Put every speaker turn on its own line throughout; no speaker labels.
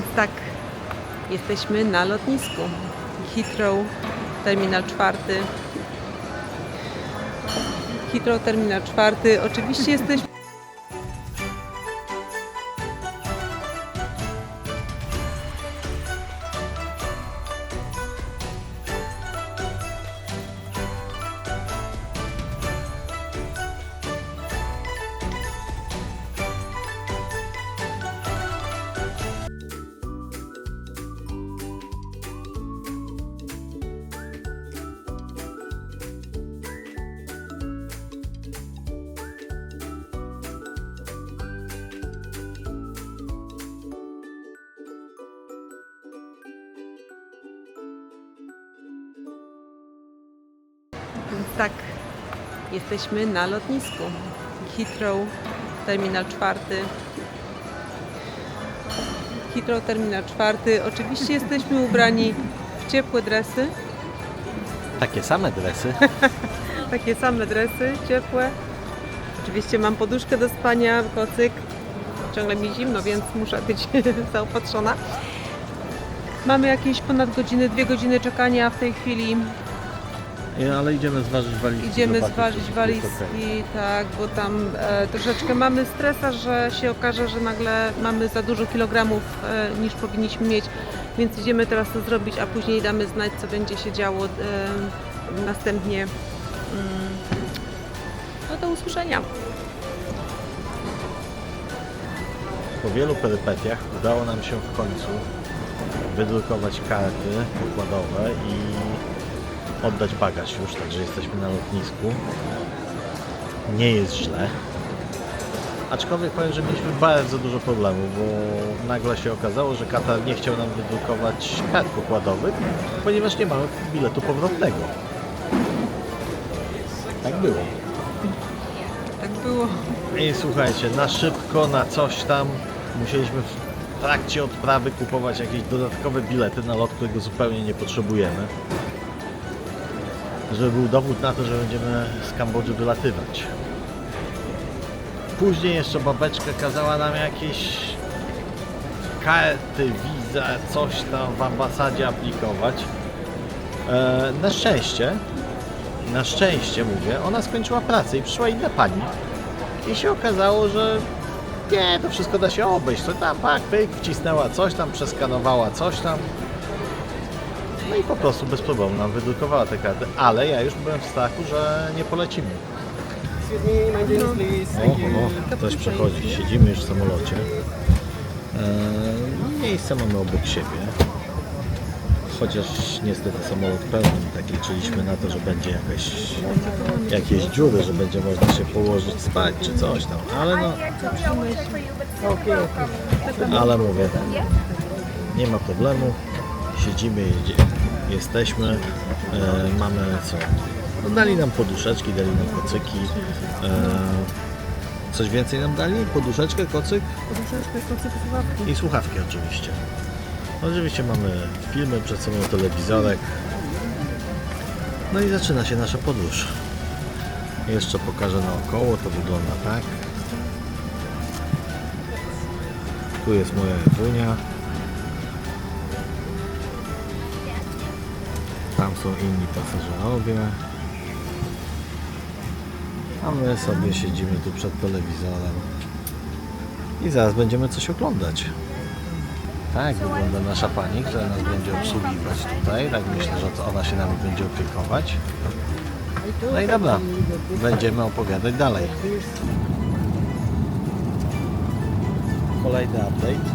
Więc tak, jesteśmy na lotnisku. Heathrow, terminal czwarty. Heathrow, terminal czwarty. Oczywiście jesteśmy. Tak, jesteśmy na lotnisku. Heathrow, terminal czwarty. Heathrow, terminal czwarty. Oczywiście jesteśmy ubrani w ciepłe dresy.
Takie same dresy.
Takie same dresy, ciepłe. Oczywiście mam poduszkę do spania, kocyk. Ciągle mi zimno, więc muszę być zaopatrzona. Mamy jakieś ponad godziny, dwie godziny czekania w tej chwili.
Ale idziemy zważyć walizki.
Idziemy
zobaczyć,
zważyć
czy
walizki,
okej.
tak, bo tam e, troszeczkę mamy stresa, że się okaże, że nagle mamy za dużo kilogramów e, niż powinniśmy mieć, więc idziemy teraz to zrobić, a później damy znać, co będzie się działo e, następnie. Mm, no do usłyszenia.
Po wielu perypetiach udało nam się w końcu wydrukować karty pokładowe i oddać bagaż już, także jesteśmy na lotnisku. Nie jest źle. Aczkolwiek powiem, że mieliśmy bardzo dużo problemów, bo nagle się okazało, że Katar nie chciał nam wydrukować kart pokładowych, ponieważ nie mamy biletu powrotnego. Tak było.
Tak było.
I słuchajcie, na szybko, na coś tam musieliśmy w trakcie odprawy kupować jakieś dodatkowe bilety na lot, którego zupełnie nie potrzebujemy. Żeby był dowód na to, że będziemy z Kambodży wylatywać. Później jeszcze babeczka kazała nam jakieś karty, wiza, coś tam w ambasadzie aplikować. E, na szczęście, na szczęście mówię, ona skończyła pracę i przyszła inna pani. I się okazało, że nie, to wszystko da się obejść. Co tam, pak, pyk, wcisnęła coś tam, przeskanowała coś tam. No i po prostu bez problemu nam wydrukowała te karty. Ale ja już byłem w strachu, że nie polecimy. O,
you.
o, ktoś przechodzi. Siedzimy już w samolocie. Eee, miejsce mamy obok siebie. Chociaż niestety samolot pełny, tak liczyliśmy na to, że będzie jakaś, jakieś dziury, że będzie można się położyć spać czy coś tam, ale no, ale mówię, nie ma problemu, siedzimy, jedzie, jesteśmy, e, mamy co, no, dali nam poduszeczki, dali nam kocyki, e, coś więcej nam dali? Poduszeczkę, kocyk i słuchawki oczywiście. Oczywiście mamy filmy, przed sobą telewizorek. No i zaczyna się nasza podróż. Jeszcze pokażę naokoło, to wygląda tak. Tu jest moja Ewunia. Tam są inni pasażerowie. A my sobie siedzimy tu przed telewizorem. I zaraz będziemy coś oglądać. Tak wygląda nasza pani, która nas będzie obsługiwać tutaj. Tak myślę, że ona się nami będzie opiekować. No i dobra, będziemy opowiadać dalej. Kolejny update.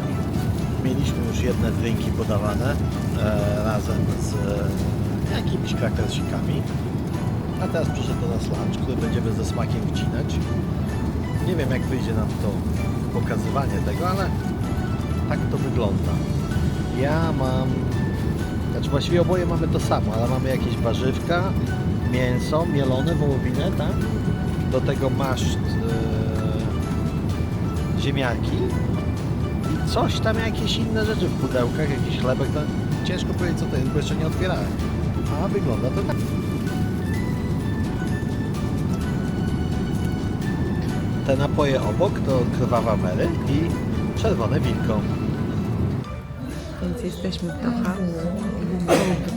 Mieliśmy już jedne drinki podawane e, razem z jakimiś krakersikami. A teraz przyszedł do nas lunch, który będziemy ze smakiem wcinać. Nie wiem jak wyjdzie nam to pokazywanie tego, ale tak to wygląda. Ja mam, znaczy właściwie oboje mamy to samo, ale mamy jakieś warzywka, mięso, mielone, wołowinę, tak? Do tego maszt e, ziemniaki i coś tam, jakieś inne rzeczy w pudełkach, jakiś chlebek, to ciężko powiedzieć co to jest, bo jeszcze nie otwierałem. A wygląda to tak. Te napoje obok to krwawa Mary i czerwone winko.
jesteśmy w Doha.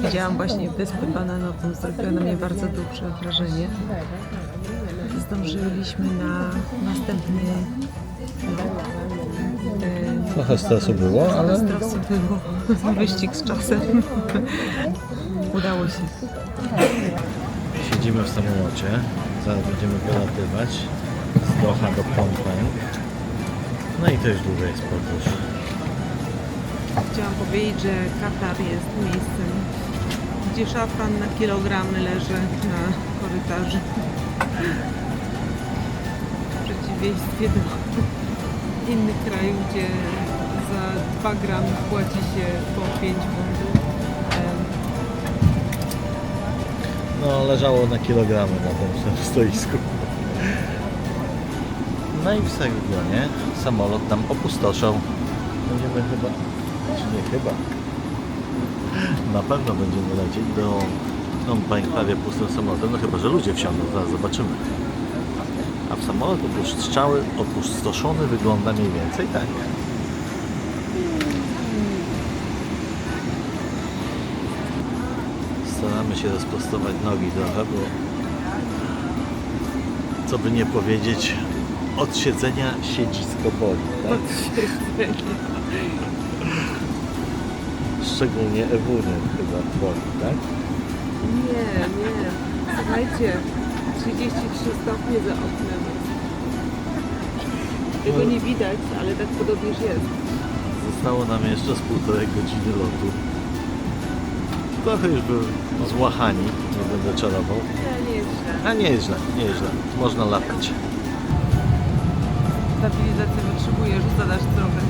Widziałam właśnie wyspę bananową, zrobiła na mnie bardzo duże wrażenie. Zdążyliśmy na następny e,
Trochę stresu było, ale
stresu było. Wyścig z czasem. Udało się.
siedzimy w samolocie. Zaraz będziemy wylatywać z Doha do Phnom Penh. No i to już długa jest podróż.
Chciałam powiedzieć, że Katar jest miejscem, gdzie szafran na kilogramy leży na korytarzu. W przeciwieństwie do innych krajów, gdzie za 2 gramy płaci się po 5 funtów.
No, leżało na kilogramy na tym stoisku. No i w Saigonie samolot nam opustoszał. Będziemy chyba, czy nie chyba, na pewno będziemy lecieć do Phnom Penh prawie pustym samolotem, no chyba, że ludzie wsiądą, zaraz zobaczymy. A w samolot opustoszony wygląda mniej więcej tak. Staramy się rozprostować nogi trochę, bo co by nie powiedzieć, od siedzenia siedzisko boli, tak? Szczególnie Ewuny chyba boli, tak?
Nie, nie. Słuchajcie, 33 stopnie za oknem. Tego nie widać, ale tak podobnież jest.
Zostało nam jeszcze z półtorej godziny lotu. Trochę już był złachani, nie będę czarował.
Nie, nie jest źle.
A nie jest źle, nie jest źle. Można latać.
Stabilizacja wytrzymuje, rzuca nas trochę.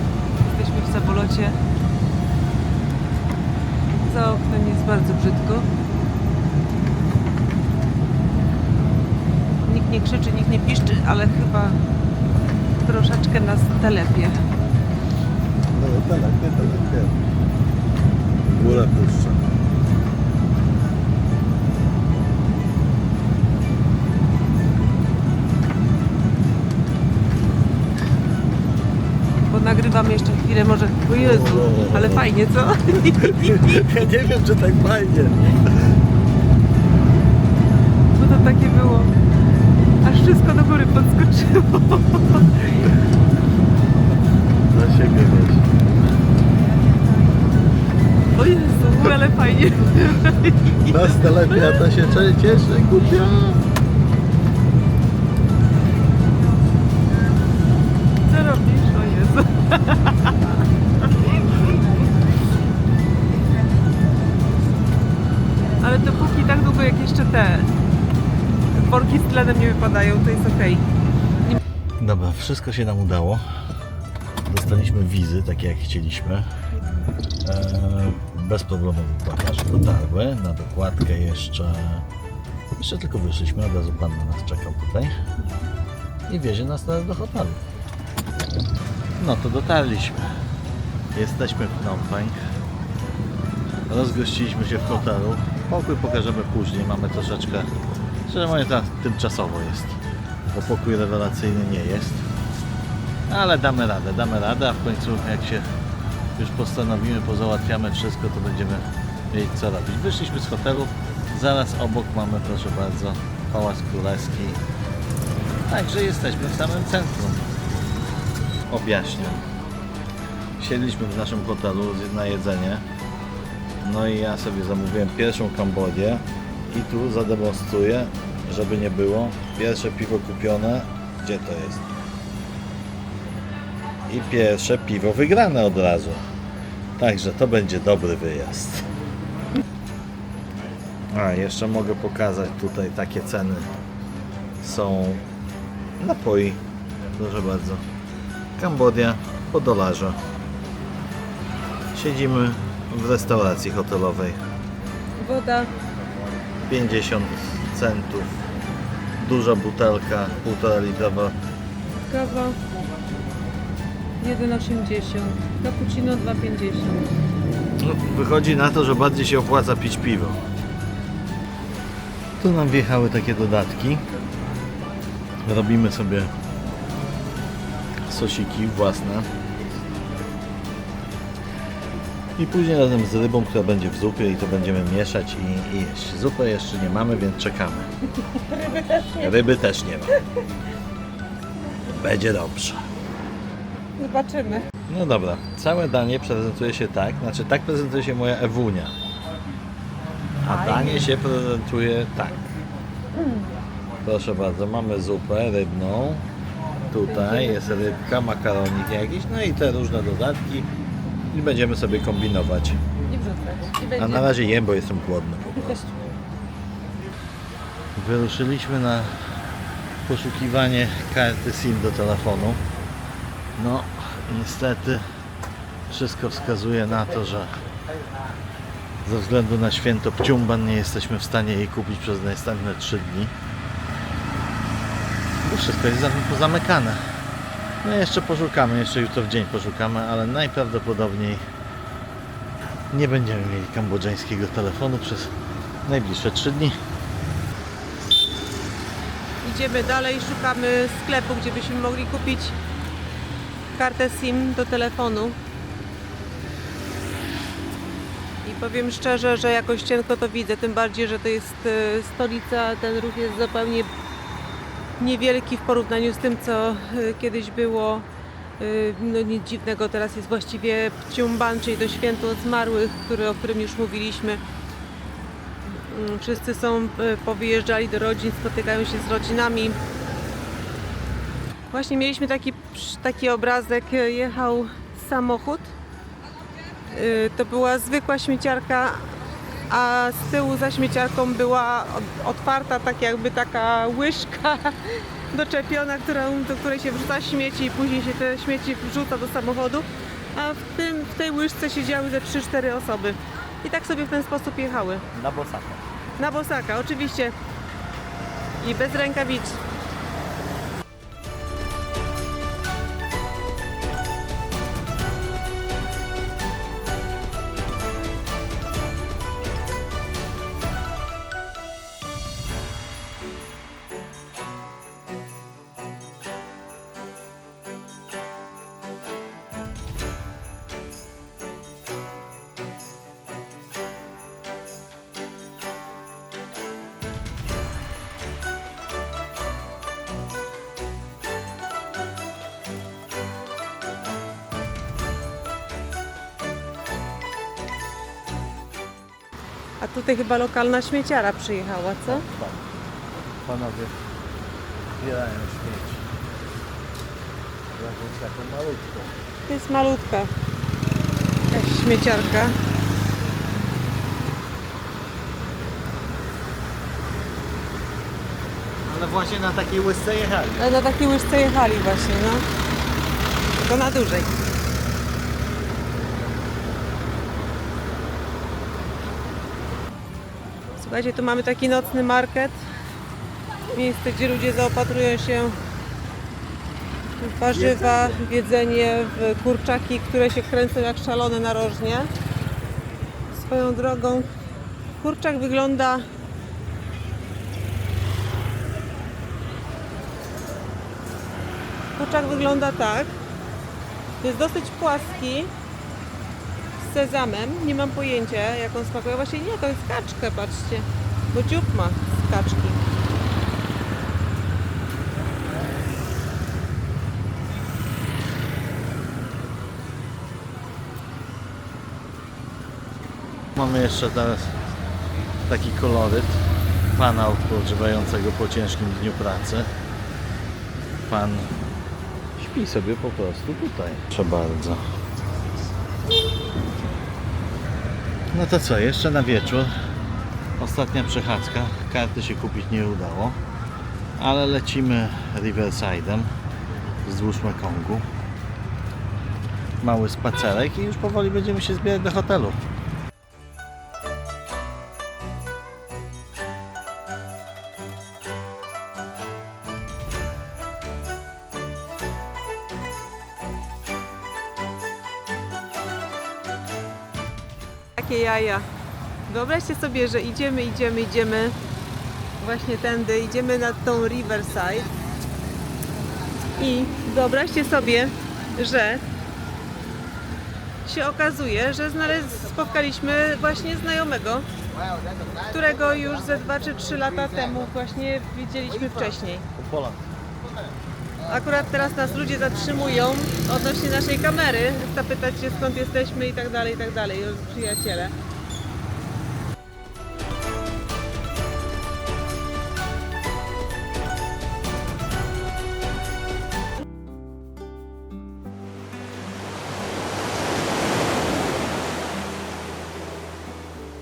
Jesteśmy w samolocie. Za oknem jest bardzo brzydko. Nikt nie krzyczy, nikt nie piszczy, ale chyba troszeczkę nas telepie.
No tak, tak, tak, tak.
Jezu, ale fajnie, co?
Ja nie wiem, czy tak fajnie.
Bo to takie było. Aż wszystko do góry podskoczyło.
Na siebie weź.
O Jezu, ale fajnie.
Nas telepia, to się cieszy, głupia.
Wypadają, to jest okej.
Dobra, wszystko się nam udało. Dostaliśmy wizy, takie jak chcieliśmy. Eee, bez problemu bagaże dotarły. Na dokładkę jeszcze... Jeszcze tylko wyszliśmy, od razu pan na nas czekał tutaj. I wiezie nas teraz do hotelu. No to dotarliśmy. Jesteśmy w Phnom Penh. Rozgościliśmy się w hotelu. Pokój pokażemy później. Mamy troszeczkę... Szczerze mówiąc, teraz tymczasowo jest. Bo pokój rewelacyjny nie jest. Ale damy radę, damy radę, a w końcu jak się już postanowimy, pozałatwiamy wszystko, to będziemy wiedzieć co robić. Wyszliśmy z hotelu, zaraz obok mamy, proszę bardzo, Pałac Królewski. Także jesteśmy w samym centrum. Objaśniam. Siedliśmy w naszym hotelu na jedzenie. No i ja sobie zamówiłem pierwszą Kambodię i tu zademonstruję, żeby nie było. Pierwsze piwo kupione, gdzie to jest? I pierwsze piwo wygrane od razu. Także to będzie dobry wyjazd. A, jeszcze mogę pokazać tutaj takie ceny. Są napoi. Proszę bardzo. Kambodia po dolarze. Siedzimy w restauracji hotelowej.
Woda
50 centów. Duża butelka, 1,5 litrowa.
Kawa 1,80. Cappuccino 2,50.
No, wychodzi na to, że bardziej się opłaca pić piwo. Tu nam wjechały takie dodatki. Robimy sobie sosiki własne. I później razem z rybą, która będzie w zupie i to będziemy mieszać i, i jeść. Zupę jeszcze nie mamy, więc czekamy. Ryby też nie, Ryby też nie ma. Będzie dobrze.
Zobaczymy.
No dobra, całe danie prezentuje się tak, znaczy tak prezentuje się moja Ewunia. A danie się prezentuje tak. Proszę bardzo, mamy zupę rybną. Tutaj jest rybka, makaronik jakiś, no i te różne dodatki. I będziemy sobie kombinować.
I wrzucać. I będzie.
A na razie jem, bo jestem głodny po prostu. Wyruszyliśmy na poszukiwanie karty SIM do telefonu. No, niestety wszystko wskazuje na to, że ze względu na święto Pciumban nie jesteśmy w stanie jej kupić przez następne 3 dni. Bo wszystko jest zam- pozamykane. No jeszcze poszukamy, jeszcze jutro w dzień poszukamy, ale najprawdopodobniej nie będziemy mieli kambodżańskiego telefonu przez najbliższe 3 dni.
Idziemy dalej, szukamy sklepu, gdzie byśmy mogli kupić kartę SIM do telefonu. I powiem szczerze, że jakoś cienko to widzę, tym bardziej, że to jest e, stolica, ten ruch jest zupełnie niewielki w porównaniu z tym, co e, kiedyś było. E, No nic dziwnego, teraz jest właściwie Pciumban, czyli to święto zmarłych, który, o którym już mówiliśmy. Mm, Wszyscy są, e, powyjeżdżali do rodzin, spotykają się z rodzinami. Właśnie mieliśmy taki, taki obrazek, jechał samochód. To była zwykła śmieciarka, a z tyłu za śmieciarką była otwarta tak jakby taka łyżka doczepiona, którą, do której się wrzuca śmieci i później się te śmieci wrzuca do samochodu. A w, tym, w tej łyżce siedziały ze 3-4 osoby. I tak sobie w ten sposób jechały.
Na bosaka.
Na bosaka, oczywiście. I bez rękawic. A tutaj chyba lokalna śmieciara przyjechała, co?
Tak. Panowie zbierają śmieci. Jakąś taką malutką.
To jest malutka. Jakaś śmieciarka.
Ale właśnie na takiej łysce jechali.
Ale na takiej łyżce jechali właśnie, no. Tylko na dużej. Słuchajcie, tu mamy taki nocny market. Miejsce, gdzie ludzie zaopatrują się w warzywa, w jedzenie, w kurczaki, które się kręcą jak szalone narożnie. Swoją drogą kurczak wygląda Kurczak wygląda tak. Jest dosyć płaski. Sezamem. Nie mam pojęcia jak on smakuje. Właśnie nie, to jest kaczka, patrzcie. Bo dziób ma z kaczki.
Mamy jeszcze teraz taki koloryt pana odpoczywającego po ciężkim dniu pracy. Pan śpi sobie po prostu tutaj. Proszę bardzo. No to co, jeszcze na wieczór. Ostatnia przechadzka. Karty się kupić nie udało. Ale lecimy Riverside'em wzdłuż Mekongu. Mały spacerek i już powoli będziemy się zbierać do hotelu.
Takie jaja. Wyobraźcie sobie, że idziemy, idziemy, idziemy właśnie tędy, idziemy nad tą Riverside i wyobraźcie sobie, że się okazuje, że spotkaliśmy właśnie znajomego, którego już ze 2 czy 3 lata temu właśnie widzieliśmy wcześniej. Akurat teraz nas ludzie zatrzymują odnośnie naszej kamery, zapytać się skąd jesteśmy i tak dalej, i tak dalej, przyjaciele.